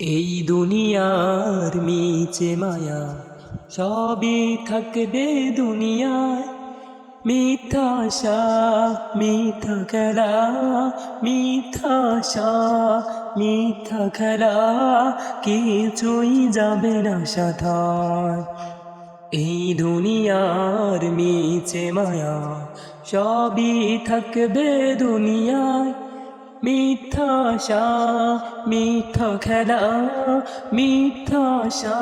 এই দুনিয়ার মিছে মায়া সবই থাকবে দুনিয়ায়। মিথ্যা আশা, মিথ্যা খেলা, মিথ্যা আশা, মিথ্যা খেলা, কিছুই যাবে না সাথায় এই দুনিয়ার মিছে মায়া সবই থাকবে দুনিয়ায়। মিথ্যা আশা, মিথ্যা খেলা, মিথ্যা আশা,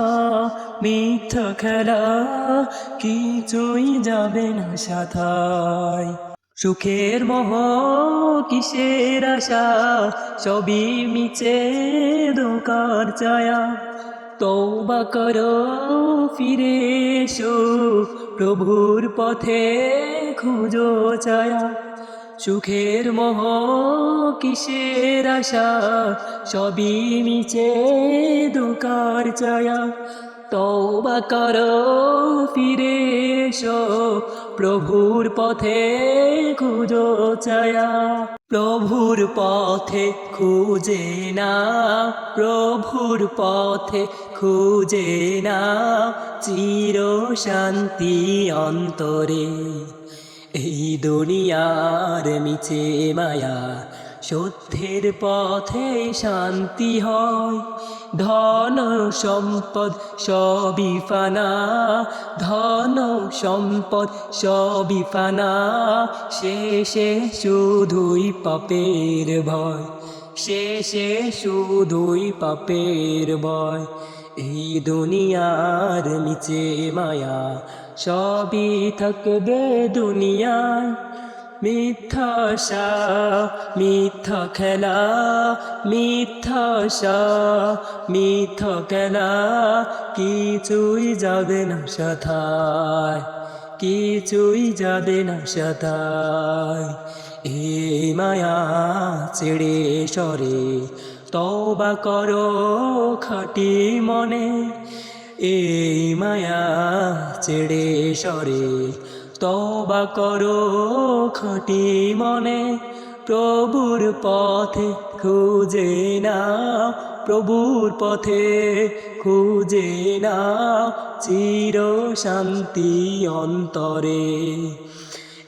মিথ্যা খেলা, কিছুই যাবে না সাথায়। সুখের মহ কিসের আশা? সবই মিছে দোকার চায়া তৌবা করো, ফিরে এসো, প্রভুর পথে খুঁজো ছায়া। সুখের মোহ কিসের আশা? সবই মিছে দোকার ছায়া। তৌবা করো, ফিরে প্রভুর পথে খুঁজো ছায়া। প্রভুর পথে খুঁজে না, প্রভুর পথে খুঁজে না। চির শান্তি অন্তরে। এই দুনিয়ার মিছে মায়া, সত্যের পথে শান্তি হয়। ধন সম্পদ সবই ফানা, ধন সম্পদ সবই ফানা। শেষে শুধুই পাপের ভয়, শেষে শুধুই পাপের ভয়। এই দুনিয়ার নিচে মায়া সবই থাকবে দুনিয়ায়। মিথ্যা মিথ্যা খেলা, মিথ্যা মিথ্যা খেলা, কিছুই যাবে না সাথায়, কিছুই যাবে না সাথায়। এই মায়া ছেড়ে সরে তবা করো খাটি মনে। এই মায়া ছেড়ে সরে। তবা করো খাটি মনে, প্রভুর পথে খুঁজে না প্রভুর পথে খুঁজে না চির শান্তি অন্তরে।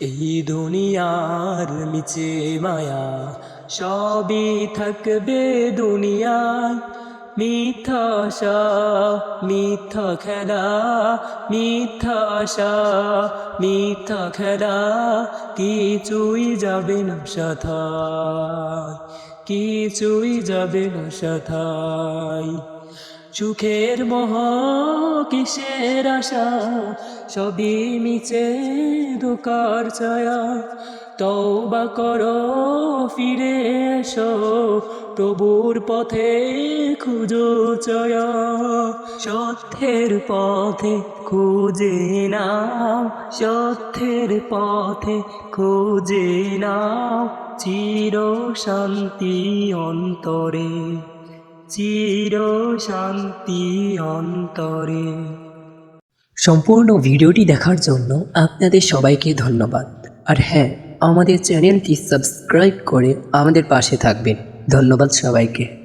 এই দুনিয়ার মিছে মায়া, সবই থাকবে দুনিয়ায়। মিথ্যা মিথ্যা খেলা, মিথ্যা মিথ্যা খেলা, কিছুই যাবে না সাথায়, কিছুই যাবে না সুখের মহ কিসের আশা? সবই মিছে দোকার ছায়া। তৌবা করো, ফিরে এসো। প্রভুর পথে খুঁজো চয়া। সত্যের পথে খুঁজে নাও। সত্যের পথে খুঁজে নাও। চির শান্তি অন্তরে, চির শান্তি অন্তরে। সম্পূর্ণ ভিডিওটি দেখার জন্য আপনাদের সবাইকে ধন্যবাদ। আর হ্যাঁ আমাদের চ্যানেলটি সাবস্ক্রাইব করে আমাদের পাশে থাকবেন। ধন্যবাদ সবাইকে।